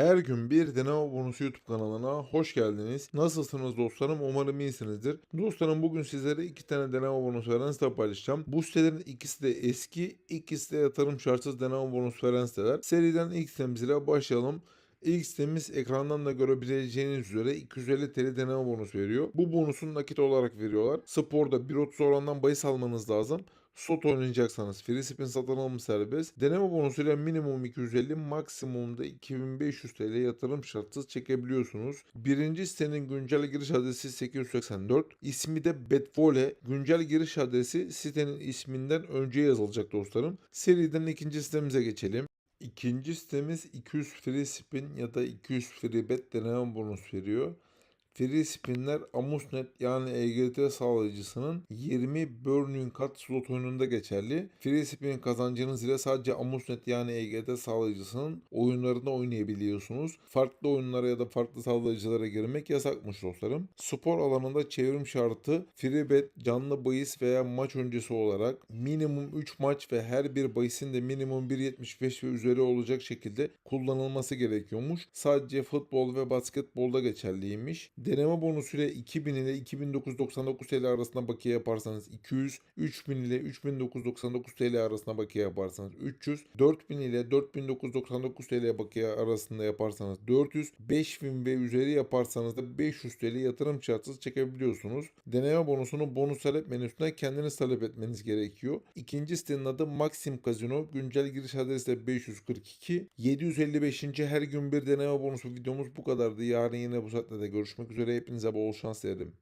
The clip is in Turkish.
Her gün bir deneme bonusu YouTube kanalına hoş geldiniz. Nasılsınız dostlarım? Umarım iyisinizdir. Dostlarım bugün sizlere iki tane deneme bonusu veren site paylaşacağım. Bu sitelerin ikisi de eski, ikisi de yatırım şartsız deneme bonusu veren siteler. Seriden ilk sitemizle başlayalım. İlk sitemiz ekrandan da görebileceğiniz üzere 250 TL deneme bonus veriyor. Bu bonusun nakit olarak veriyorlar. Sporda 1.30 orandan bahis almanız lazım. Slot oynayacaksanız free spin satın alımı serbest. Deneme bonusuyla minimum 250 maksimumda 2500 TL yatırım şartsız çekebiliyorsunuz. Birinci sitenin güncel giriş adresi 884. İsmi de Betvole. Güncel giriş adresi sitenin isminden önce yazılacak dostlarım. Seriden ikinci sitemize geçelim. İkinci sitemiz 200 free spin ya da 200 free bet deneme bonus veriyor. Free spinler Amusnet yani EGT sağlayıcısının 20 Burning Cut slot oyununda geçerli. Free spin kazancınız sadece Amusnet yani EGT sağlayıcısının oyunlarında oynayabiliyorsunuz. Farklı oyunlara ya da farklı sağlayıcılara girmek yasakmış dostlarım. Spor alanında çevrim şartı free bet, canlı bahis veya maç öncesi olarak minimum 3 maç ve her bir bahisin de minimum 1.75 ve üzeri olacak şekilde kullanılması gerekiyormuş. Sadece futbol ve basketbolda geçerliymiş. Deneme bonusuyla 2000 ile 2999 TL arasında bakiye yaparsanız 200, 3000 ile 3999 TL arasında bakiye yaparsanız 300, 4000 ile 4999 TL bakiye arasında yaparsanız 400, 5000 ve üzeri yaparsanız da 500 TL yatırım şartsız çekebiliyorsunuz. Deneme bonusunu bonus talep menüsüne kendiniz talep etmeniz gerekiyor. İkinci sitenin adı Maxim Casino. Güncel giriş adresi de 542. 755. her gün bir deneme bonusu videomuz bu kadardı. Yarın yine bu saatte de görüşmek üzere. Hepinize bol şans dilerim.